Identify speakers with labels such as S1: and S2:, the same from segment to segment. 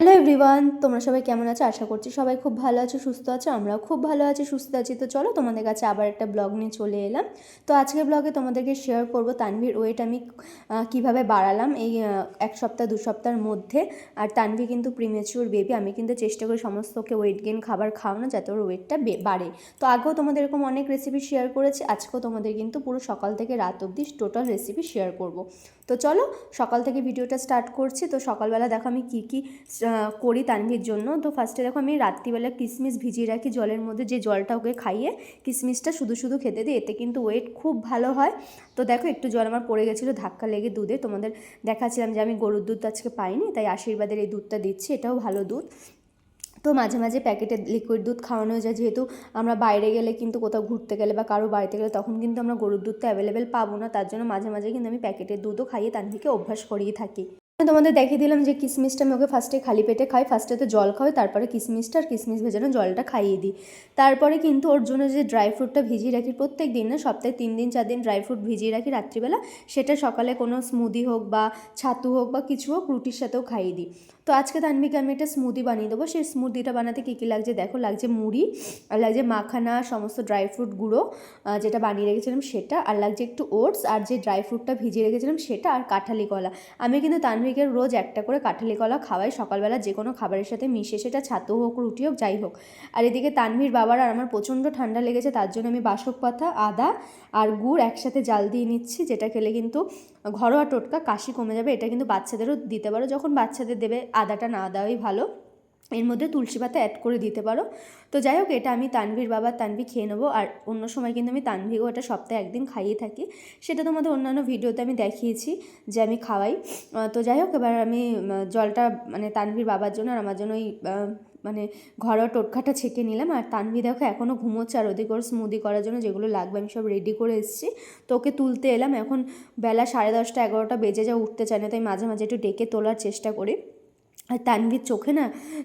S1: el everyone তোমরা সবাই কেমন আছো? আশা করছি সবাই খুব ভালো আছো, সুস্থ আছো, আমরাও খুব ভালো আছি, সুস্থ আছি। তো চলো তোমাদের কাছে আবার একটা ব্লগ নিয়ে চলে এলাম। তো আজকের ব্লগে তোমাদেরকে শেয়ার করব তানভীর ওয়েট আমি কীভাবে বাড়ালাম এই এক সপ্তাহ, দু সপ্তাহের মধ্যে। আর তানভি কিন্তু প্রিমেচিওর বেবি আমি কিন্তু চেষ্টা করি সমস্তকে ওয়েট গেন খাবার খাওয়ানো যাতে ওর ওয়েটটা বাড়ে। তো আগেও তোমাদের এরকম অনেক রেসিপি শেয়ার করেছি, আজকেও তোমাদের কিন্তু পুরো সকাল থেকে রাত অবধি টোটাল রেসিপি শেয়ার করব। তো চলো সকাল থেকে ভিডিওটা স্টার্ট করছি। তো সকালবেলা দেখো আমি কী কী করি তানভির জন্য। তো ফার্স্টে দেখো আমি রাত্রিবেলা কিশমিশ ভিজিয়ে রাখি জলের মধ্যে, যে জলটা ওকে খাইয়ে কিশমিশটা শুধু শুধু খেতে দিই, এতে কিন্তু ওয়েট খুব ভালো হয়। তো দেখো একটু জল আমার পড়ে গেছিল, ধাক্কা লেগে দুধে। তোমাদের দেখাচ্ছিলাম যে আমি গরুর দুধ আজকে পাইনি, তাই আশীর্বাদের এই দুধটা দিচ্ছি, এটাও ভালো দুধ। তো মাঝে মাঝে প্যাকেটের লিকুইড দুধ খাওয়ানো যায়, যেহেতু আমরা বাইরে গেলে কিন্তু কোথাও ঘুরতে গেলে বা কারও বাড়িতে গেলে তখন কিন্তু আমরা গরুর দুধটা অ্যাভেলেবেল পাবো না, তার জন্য মাঝে মাঝে কিন্তু আমি প্যাকেটের দুধও খাইয়ে তানভিকে অভ্যাস করিয়ে থাকি। তোমাদের দেখিয়ে দিলাম যে কিশমিশটা আমি ওকে ফার্স্টে খালি পেটে খাই ফার্স্টে তো জল খাওয়াই, তারপরে কিশমিশটা আর কিশমিশ ভেজানো জলটা খাইয়ে দিই। তারপরে কিন্তু ওর জন্য যে ড্রাই ফ্রুটটা ভিজিয়ে রাখি, প্রত্যেক দিন না সপ্তাহে তিন দিন, চার দিন ড্রাই ফ্রুট ভিজিয়ে রাখি রাত্রিবেলা, সেটা সকালে কোনো স্মুদি হোক বা ছাতু হোক বা কিছু হোক, রুটির সাথেও খাইয়ে দিই। তো আজকে তানভিকে আমি একটা স্মুদি বানিয়ে দেবো। সেই স্মুদিটা বানাতে কী কী লাগছে দেখো, লাগছে মুড়ি, আর লাগছে মাখানা সমস্ত ড্রাই ফ্রুট গুঁড়ো যেটা বানিয়ে রেখেছিলাম সেটা, আর লাগছে একটু ওটস আর যে ড্রাই ফ্রুটটা ভিজিয়ে রেখেছিলাম সেটা, আর কাঁঠালি কলা। আমি কিন্তু তানভিকে রোজ একটা করে কাঁঠালি কলা খাওয়াই, সকালবেলা যে কোনো খাবারের সাথে মিশে, সেটা ছাতু হোক, রুটি হোক, যাই হোক। আর এদিকে তানভীর বাবার আর আমার প্রচণ্ড ঠান্ডা লেগেছে, তার জন্য আমি বাসক পাতা, আদা, আর গুড় একসাথে জাল দিয়ে নিচ্ছি, যেটা খেলে কিন্তু ঘরোয়া টোটকা কাশি কমে যাবে, এটা কিন্তু বাচ্চাদেরও দিতে পারো। যখন বাচ্চাদের দেবে আদাটা না দেওয়াই ভালো। এর মধ্যে তুলসী পাতা অ্যাড করে দিতে পারো। তো যাই হোক, এটা আমি তানভীর বাবা, তানভি খেয়ে নেব। আর অন্য সময় কিন্তু আমি তানভিকেও এটা সপ্তাহে একদিন খাইয়ে থাকি। সেটা তোমাদের অন্যান্য ভিডিওতে আমি দেখিয়েছি যে আমি খাওয়াই। তো যাই হোক, এবার আমি জলটা মানে তানভীর বাবার জন্য আর আমার জন্য ওই মানে ঘরোয়া টোটকাটা ছেঁকে নিলাম। আর তানভি দেখো এখনও ঘুমোচ্ছে আর ওদিকে ওর স্মুদি করার জন্য যেগুলো লাগবে আমি সব রেডি করে এসেছি। তো ওকে তুলতে এলাম। এখন বেলা সাড়ে দশটা, এগারোটা বেজে যা উঠতে চায় না। তাই মাঝে মাঝে একটু ডেকে তোলার চেষ্টা করি। আর তানভির চোখে না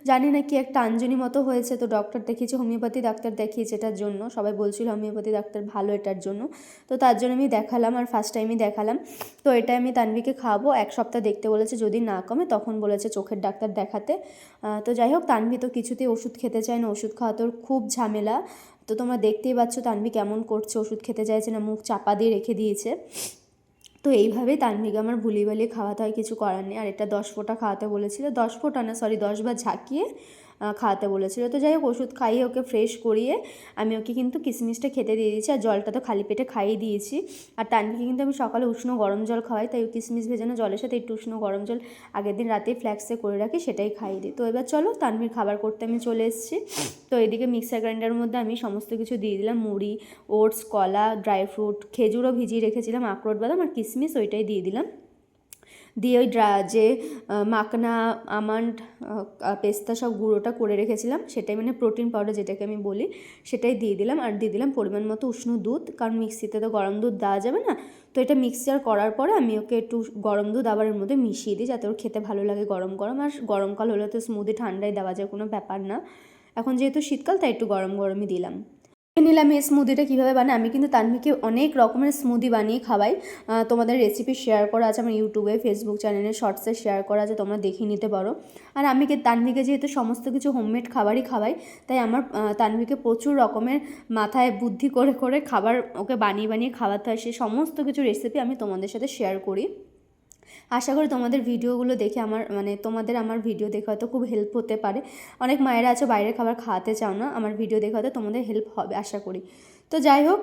S1: জানি না কি একটা আঞ্জনি মতো হয়েছে। তো ডক্টর দেখিয়েছে হোমিওপ্যাথি ডাক্তার দেখিয়েছে এটার জন্য। সবাই বলছিল হোমিওপ্যাথি ডাক্তার ভালো এটার জন্য। তো তার জন্য আমি দেখালাম আর ফার্স্ট টাইমই দেখালাম। তো এটা আমি তানভিকে খাওয়াবো। এক সপ্তাহ দেখতে বলেছে, যদি না কমে তখন বলেছে চোখের ডাক্তার দেখাতে। তো যাই হোক তানভি তো কিছুতেই ওষুধ খেতে চায় না। ওষুধ খাওয়া তোর খুব ঝামেলা। তো তোমরা দেখতেই পাচ্ছ তানভি কেমন করছে, ওষুধ খেতে চাইছে না, মুখ চাপা দিয়ে রেখে দিয়েছে। তো এইভাবে তানভিকে আমার ভুলি বালিয়ে খাওয়াতে হয়, কিছু করার নেই। আর এটা দশ ফোঁটা খাওয়াতে বলেছিল। দশ ফোঁটা না সরি দশ বার ঝাঁকিয়ে খাওয়াতে বলেছিল। তো যাই হোক, ওষুধ খাইয়ে ওকে ফ্রেশ করিয়ে আমি ওকে কিন্তু কিশমিশটা খেতে দিয়ে দিয়েছি আর জলটা তো খালি পেটে খাইয়ে দিয়েছি। আর তানভিকে কিন্তু আমি সকালে উষ্ণ গরম জল খাওয়াই, তাই কিশমিশ ভেজানো জলের সাথে একটু উষ্ণ গরম জল আগের দিন রাতেই ফ্ল্যাক্সে করে রাখি, সেটাই খাইয়ে দিই। তো এবার চলো তানভির খাবার করতে আমি চলে এসেছি। তো এদিকে মিক্সার গ্রাইন্ডারের মধ্যে আমি সমস্ত কিছু দিয়ে দিলাম, মুড়ি, ওটস, কলা ড্রাই ফ্রুট খেজুরও ভিজিয়ে রেখেছিলাম, আখরোট, বাদাম আর কিশমিশ ওইটাই দিয়ে দিলাম। দিয়ে ওই ড্রা যে মাখনা, আমন্ড পেস্তা সব গুঁড়োটা করে রেখেছিলাম। সেটাই মানে প্রোটিন পাউডার যেটাকে আমি বলি, সেটাই দিয়ে দিলাম। আর দিয়ে দিলাম পরিমাণ মতো উষ্ণ দুধ, কারণ মিক্সিতে তো গরম দুধ দেওয়া যাবে না। তো এটা মিক্সচার করার পরে আমি ওকে একটু গরম দুধ আবার এর মধ্যে মিশিয়ে দিই, যাতে ওর খেতে ভালো লাগে গরম গরম। আর গরমকাল হলে তো স্মুদি ঠান্ডায় দেওয়া যায়, কোনো ব্যাপার না। এখন যেহেতু শীতকাল, তাই একটু গরম গরমই দিলাম। নিলাম এই স্মুদিটা কীভাবে বানাই আমি কিন্তু তানভিকে অনেক রকমের স্মুদি বানিয়ে খাওয়াই। তোমাদের রেসিপি শেয়ার করা আছে, আমার ইউটিউবে ফেসবুক চ্যানেলে শর্টসে শেয়ার করা আছে, তোমরা দেখে নিতে পারো। আর আমি তানভিকে যেহেতু সমস্ত কিছু হোমমেড খাবারই খাওয়াই, তাই আমার তানভিকে প্রচুর রকমের মাথায় বুদ্ধি করে করে খাবার ওকে বানিয়ে বানিয়ে খাওয়াতে হয়। সেই সমস্ত কিছু রেসিপি আমি তোমাদের সাথে শেয়ার করি। আশা করি তোমাদের ভিডিওগুলো দেখে আমার মানে তোমাদের আমার ভিডিও দেখে হয়তো খুব হেল্প হতে পারে। অনেক মায়েরা আছে, বাইরের খাবার খাওয়াতে চাও না, আমার ভিডিও দেখে হয়তো তোমাদের হেল্প হবে আশা করি। তো যাই হোক,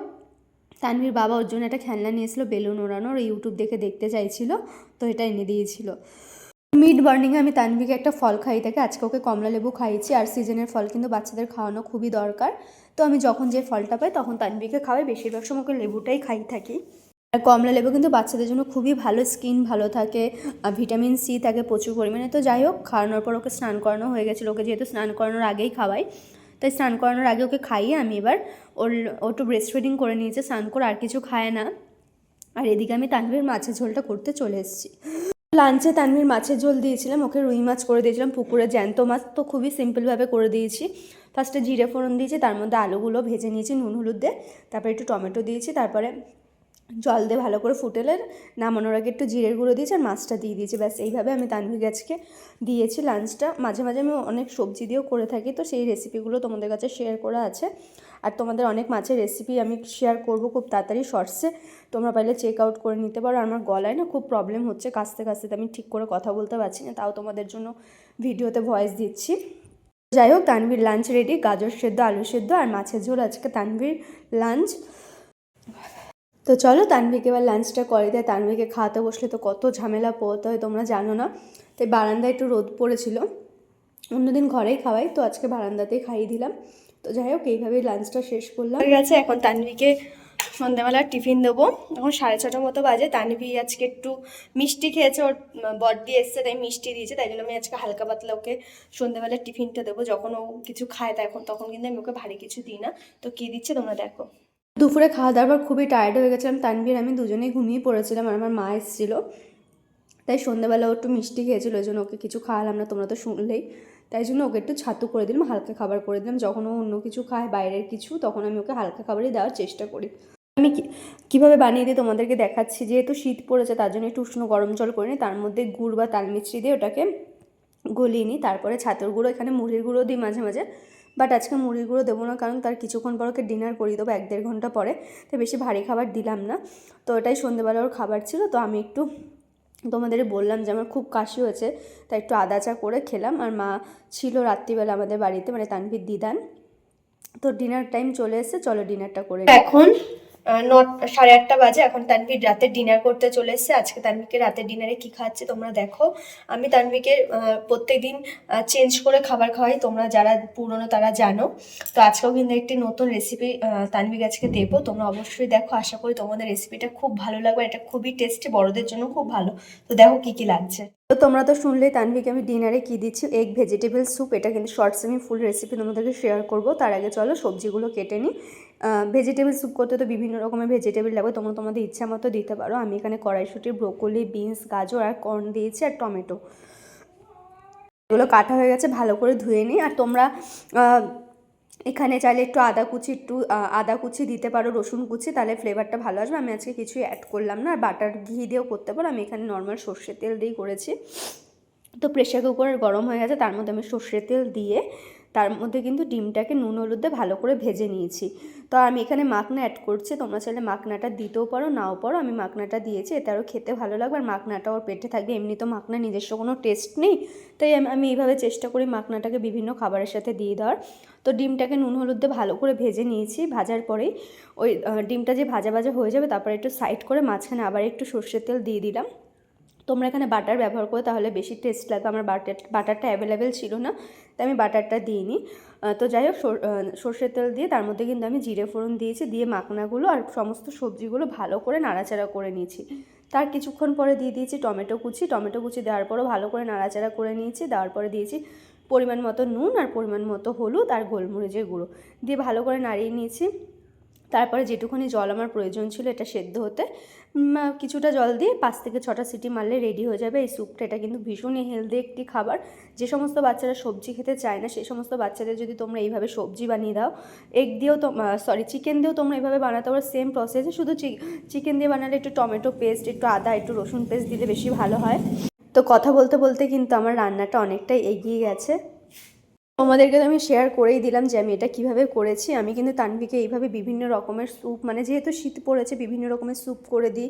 S1: তানভীর বাবা ওর জন্য একটা খেলনা নিয়েছিল, বেলুন ওড়ানোর ইউটিউব দেখে দেখতে চাইছিল, তো এটা এনে দিয়েছিল। মিড মর্নিংয়ে আমি তানভিকে একটা ফল খাই থাকি আজকে ওকে কমলা লেবু খাইয়েছি, আর সিজনের ফল কিন্তু বাচ্চাদের খাওয়ানো খুবই দরকার। তো আমি যখন যে ফলটা পাই, তখন তানভিকে খাওয়াই, বেশিরভাগ সময় ওকে লেবুটাই খাই থাকি। আর কমলা লেবু কিন্তু বাচ্চাদের জন্য খুবই ভালো, স্কিন ভালো থাকে ভিটামিন সি থাকে প্রচুর পরিমাণে। তো যাই হোক, খাওয়ানোর পর ওকে স্নান করানো হয়ে গেছিল। ওকে যেহেতু স্নান করানোর আগেই খাওয়াই, তাই স্নান করানোর আগে ওকে খাইয়ে আমি এবার ওর, ও একটু ব্রেস্ট ফিডিং করে নিয়েছে, স্নান করে আর কিছু খায় না। আর এদিকে আমি তানভীর মাছের ঝোলটা করতে চলে এসেছি। লাঞ্চে তানভীর মাছের ঝোল দিয়েছিলাম, ওকে রুই মাছ করে দিয়েছিলাম, পুকুরে জ্যান্ত মাছ তো খুবই সিম্পলভাবে করে দিয়েছি। ফার্স্টে জিরে ফোড়ন দিয়েছি, তার মধ্যে আলুগুলো ভেজে নিয়েছি, নুন, হলুদ দিয়ে, তারপরে একটু টমেটো দিয়েছি, তারপরে জল দিয়ে ভালো করে ফুটেলে নামানোর আগে একটু জিরের গুঁড়ো দিয়েছি আর মাছটা দিয়ে দিয়েছি। ব্যাস, এইভাবে আমি তানভি গাছকে দিয়েছি লাঞ্চটা। মাঝে মাঝে আমি অনেক সবজি দিয়েও করে থাকি, তো সেই রেসিপিগুলো তোমাদের কাছে শেয়ার করা আছে। আর তোমাদের অনেক মাছের রেসিপি আমি শেয়ার করব খুব তাড়াতাড়ি শর্টসে তোমরা পাইলে চেক আউট করে নিতে পারো। আমার গলায় না খুব প্রবলেম হচ্ছে কাছতে কাছতে আমি ঠিক করে কথা বলতে পারছি না, তাও তোমাদের জন্য ভিডিওতে ভয়েস দিচ্ছি। যাই হোক, তানভীর লাঞ্চ রেডি গাজর সেদ্ধ, আলু সেদ্ধ আর মাছের ঝোল আজকে তানভীর লাঞ্চ তো চলো তানভিকে এবার লাঞ্চটা করে দেয়। তানভিকে খাওয়াতে বসলে তো কত ঝামেলা পোহাতে হয় তোমরা জানো না। তাই বারান্দায় একটু রোদ পড়েছিল। অন্যদিন ঘরেই খাওয়াই, তো আজকে বারান্দাতেই খাইয়ে দিলাম। তো যাই হোক, এইভাবেই লাঞ্চটা শেষ করলাম। ঠিক আছে এখন তানভিকে সন্ধ্যাবেলা টিফিন দেবো। এখন সাড়ে ছটার মতো বাজে। তানভি আজকে একটু মিষ্টি খেয়েছে, ওর বড্ডি এসছে, তাই মিষ্টি দিয়েছে। তাই জন্য আমি আজকে হালকা পাতলা ওকে সন্ধ্যাবেলা টিফিনটা দেবো। যখন ও কিছু খায় তখন তখন কিন্তু আমি ওকে ভারী কিছু দিই না। তো কী দিচ্ছে তোমরা দেখো। দুপুরে খাওয়া দাওয়ার পর খুবই টায়ার্ড হয়ে গেছিলাম। তানভীর, আমি দুজনেই ঘুমিয়ে পড়েছিলাম আর আমার মা এসেছিল। তাই সন্ধ্যাবেলা একটু মিষ্টি খেয়েছিল ওই জন্য ওকে কিছু খাওয়ালাম না, তোমরা তো শুনলেই। তাই জন্য ওকে একটু ছাতু করে দিলাম, হালকা খাবার করে দিলাম। যখন ও অন্য কিছু খায়, বাইরের কিছু, তখন আমি ওকে হালকা খাবারই দেওয়ার চেষ্টা করি। আমি কীভাবে বানিয়ে দিই তোমাদেরকে দেখাচ্ছি, যেহেতু শীত পড়েছে, তার জন্য একটু উষ্ণ গরম জল করে নিই। তার মধ্যে গুড় বা তাল দিয়ে ওটাকে গলিয়ে নিই। তারপরে ছাতুর গুঁড়ো, এখানে মুড়ির গুঁড়ো দিই মাঝে মাঝে। বাট আজকে মুড়িগুলো দেবো না, কারণ তার কিছুক্ষণ পর ওকে ডিনার করিয়ে দেবো এক দেড় ঘণ্টা পরে। তো বেশি ভারী খাবার দিলাম না। তো ওটাই সন্ধ্যেবেলা ওর খাবার ছিল, তো আমি একটু তোমাদের বললাম যে আমার খুব কাশি হয়েছে, তাই একটু আদা চা করে খেলাম। আর মা ছিল রাত্রিবেলা আমাদের বাড়িতে মানে তানভীর দিদান। তো ডিনার টাইম চলে এসেছে, চলো ডিনারটা করে এখন নট, সাড়ে আটটা বাজে। এখন তানভীর রাতে ডিনার করতে চলে এসেছে। আজকে তানভীরকে রাতের ডিনারে কি খাচ্ছে তোমরা দেখো। আমি তানভীরকে প্রত্যেক দিন চেঞ্জ করে খাবার খাওয়াই। তোমরা যারা পুরনো তারা জানো। তো আজকেও কিন্তু একটি নতুন রেসিপি তানভীর আজকে দেবো। তোমরা অবশ্যই দেখো। আশা করি তোমাদের রেসিপিটা খুব ভালো লাগবে। এটা খুবই টেস্টি বড়দের জন্য খুব ভালো। তো দেখো কি কি লাগছে। তো তোমরা তো শুনলে তানভিকে আমি ডিনারে কী দিচ্ছি? এগ ভেজিটেবল স্যুপ এটা কিন্তু শর্টস আমি ফুল রেসিপি তোমাদেরকে শেয়ার করব। তার আগে চলো সবজিগুলো কেটে নিই। ভেজিটেবল স্যুপ করতে তো বিভিন্ন রকমের ভেজিটেবল লাগবে, তোমরা তোমাদের ইচ্ছা মতো দিতে পারো। আমি এখানে কড়াইশুটি ব্রোকলি বিনস গাজর আর কর্ন দিয়েছি আর টমেটো এগুলো কাটা হয়ে গেছে, ভালো করে ধুয়ে নিই আর তোমরা এখানে চাইলে একটু আদা কুচি, একটু আদা কুচি দিতে পারো, রসুন কুচি, তাহলে ফ্লেভারটা ভালো আসবে। আমি আজকে কিছুই অ্যাড করলাম না, আর বাটার ঘি দিয়েও করতে পারো। আমি এখানে নর্মাল সর্ষের তেল দিয়েই করেছি। তো প্রেশার কুকার গরম হয়ে গেছে, তার মধ্যে আমি সর্ষের তেল দিয়ে তার মধ্যে কিন্তু ডিমটাকে নুন, হলুদে ভালো করে ভেজে নিয়েছি। তো আমি এখানে মাখনা অ্যাড করছি, তোমরা চাইলে মাখনাটা দিতেও পারো, নাও পারো। আমি মাখনাটা দিয়েছি, এতে আরও খেতে ভালো লাগবে। আর মাখনাটা ওর পেটে থাকবে, এমনি তো মাখনা নিজস্ব কোনো টেস্ট নেই। তাই আমি- এইভাবে চেষ্টা করি মাখনাটাকে বিভিন্ন খাবারের সাথে দিয়ে দেওয়ার। তো ডিমটাকে নুন, হলুদ ভালো করে ভেজে নিয়েছি ভাজার পরেই। ওই ডিমটা যে ভাজা ভাজা হয়ে যাবে, তারপরে একটু সাইড করে মাঝখানে আবার একটু সর্ষের তেল দিয়ে দিলাম। তোমরা এখানে বাটার ব্যবহার করো, তাহলে বেশি টেস্ট লাগবে। আমার বাটার বাটারটা অ্যাভেলেবেল ছিল না, তাই আমি বাটারটা দিইনি। তো যাই হোক সর্ষের তেল দিয়ে তার মধ্যে কিন্তু আমি জিরে ফোড়ন দিয়েছি, দিয়ে মাখনাগুলো আর সমস্ত সবজিগুলো ভালো করে নাড়াচাড়া করে নিয়েছি। তার কিছুক্ষণ পরে দিয়ে দিয়েছি টমেটো কুচি। টমেটো কুচি দেওয়ার পরও ভালো করে নাড়াচাড়া করে নিয়েছি। দেওয়ার পরে দিয়েছি পরিমাণ মতো নুন আর পরিমাণ মতো হলুদ আর গোলমরিচের গুঁড়ো। দিয়ে ভালো করে নাড়িয়ে নিয়েছি। তারপরে যেটুকুনি জল আমার প্রয়োজন ছিল এটা সেদ্ধ হতে কিছুটা জল দিয়ে পাঁচ থেকে ছটা সিটি মারলে রেডি হয়ে যাবে। এই স্যুপটা এটা কিন্তু ভীষণই হেলদি একটি খাবার। যে সমস্ত বাচ্চারা সবজি খেতে চায় না সেই সমস্ত বাচ্চাদের যদি তোমরা এইভাবে সবজি বানিয়ে দাও এগ দিয়েও সরি চিকেন দিয়েও তোমরা এইভাবে বানাতে পারো সেম প্রসেসে শুধু চিকেন দিয়ে বানালে একটু টমেটো পেস্ট একটু আদা, একটু রসুন পেস্ট দিলে বেশি ভালো হয়। তো কথা বলতে বলতে কিন্তু আমার রান্নাটা অনেকটাই এগিয়ে গেছে। তোমাদেরকে তো আমি শেয়ার করেই দিলাম যে আমি এটা কীভাবে করেছি। আমি কিন্তু তানভিকে এইভাবে বিভিন্ন রকমের স্যুপ মানে যেহেতু শীত পড়েছে, বিভিন্ন রকমের স্যুপ করে দিই।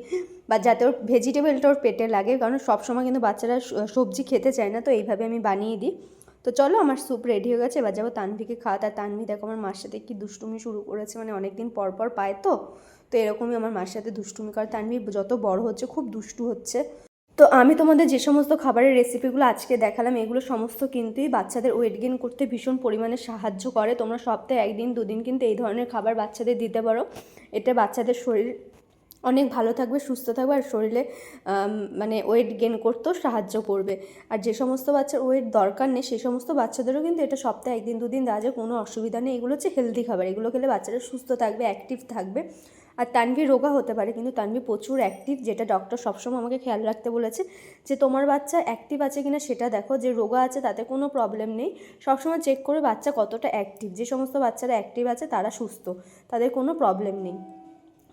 S1: বা যাতে ওর ভেজিটেবলটা ওর পেটে লাগে, কারণ সবসময় কিন্তু বাচ্চারা সবজি খেতে চায় না, তো এইভাবে আমি বানিয়ে দিই। তো চলো আমার স্যুপ রেডি হয়ে গেছে, এবার যাব তানভিকে খাওয়াতে আর তানভি দেখো আমার মার সাথে কি দুষ্টুমি শুরু করেছে মানে অনেকদিন পর পর পায় তো। তো এরকমই আমার মার সাথে দুষ্টুমি করে। তানভি যত বড় হচ্ছে, খুব দুষ্টু হচ্ছে। তো আমি তোমাদের যে সমস্ত খাবারের রেসিপিগুলো আজকে দেখালাম, এগুলো সমস্ত কিন্তুই বাচ্চাদের ওয়েট গেইন করতে ভীষণ পরিমাণে সাহায্য করে। তোমরা সপ্তাহে একদিন, দুদিন কিন্তু এই ধরনের খাবার বাচ্চাদের দিতে পারো। এতে বাচ্চাদের শরীর অনেক ভালো থাকবে, সুস্থ থাকবে আর শরীরে মানে ওয়েট গেইন করতেও সাহায্য করবে। আর যে সমস্ত বাচ্চার ওয়েট দরকার নেই সেই সমস্ত বাচ্চাদেরও কিন্তু এটা সপ্তাহে একদিন, দুদিন দেওয়া যায়, কোনো অসুবিধা নেই। এগুলো হচ্ছে হেলদি খাবার। এগুলো খেলে বাচ্চারা সুস্থ থাকবে অ্যাক্টিভ থাকবে। আর তানভি রোগা হতে পারে, কিন্তু তানভি প্রচুর অ্যাক্টিভ যেটা ডক্টর সবসময় আমাকে খেয়াল রাখতে বলেছে যে তোমার বাচ্চা অ্যাক্টিভ আছে কিনা সেটা দেখো, যে রোগা আছে তাতে কোনো প্রবলেম নেই। সবসময় চেক করে বাচ্চা কতটা অ্যাক্টিভ যে সমস্ত বাচ্চারা অ্যাক্টিভ আছে তারা সুস্থ, তাদের কোনো প্রবলেম নেই।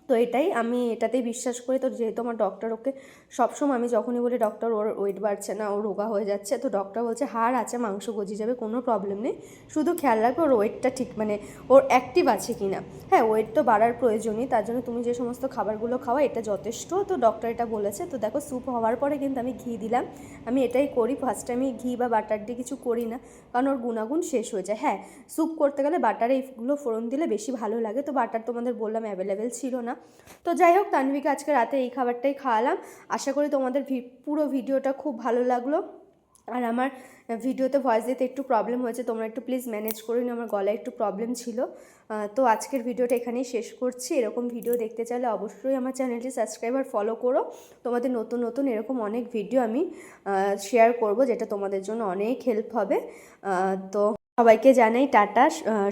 S1: তো এটাই আমি এটাতেই বিশ্বাস করি। তো যেহেতু আমার ডক্টর ওকে সবসময় আমি যখনই বলি ডক্টর ওর ওয়েট বাড়ছে না, ও রোগা হয়ে যাচ্ছে। তো ডক্টর বলছে, হাড় আছে, মাংস গজিয়ে যাবে, কোনো প্রবলেম নেই। শুধু খেয়াল রাখবে ওর ওয়েটটা ঠিক মানে ওর অ্যাক্টিভ আছে কি না হ্যাঁ ওয়েট তো বাড়ার প্রয়োজনই, তার জন্য তুমি যে সমস্ত খাবারগুলো খাওয়া, এটা যথেষ্ট। তো ডক্টর এটা বলেছে। তো দেখো স্যুপ হওয়ার পরে কিন্তু আমি ঘি দিলাম। আমি এটাই করি ফার্স্ট আমি ঘি বা বাটার দিয়ে কিছু করি না, কারণ ওর গুণাগুণ শেষ হয়ে যায়। হ্যাঁ স্যুপ করতে গেলে বাটারে এইগুলো ফোড়ন দিলে বেশি ভালো লাগে। তো বাটার তোমাদের বললাম অ্যাভেলেবেল ছিল না। তো যাই হোক তানভিকে আজকে রাতে এই খাবারটাই খাওয়ালাম। আশা করি তোমাদের পুরো ভিডিওটা খুব ভালো লাগল। আর আমার ভিডিওতে ভয়েস দিতে একটু প্রবলেম হয়েছে, তোমরা একটু প্লিজ ম্যানেজ করে নিও, আমার গলায় একটু প্রবলেম ছিল। তো আজকের ভিডিওটা এখানেই শেষ করছি। এরকম ভিডিও দেখতে চাইলে অবশ্যই আমার চ্যানেলটি সাবস্ক্রাইব আর ফলো করো। তোমাদের নতুন নতুন এরকম অনেক ভিডিও আমি শেয়ার করব, যেটা তোমাদের জন্য অনেক হেল্প হবে। তো সবাইকে জানাই টাটা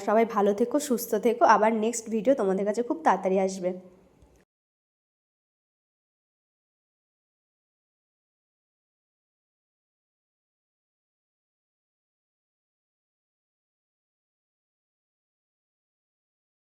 S1: সবাই ভালো থেকো, সুস্থ থেকো। আবার নেক্সট ভিডিও তোমাদের কাছে খুব তাড়াতাড়ি আসবে।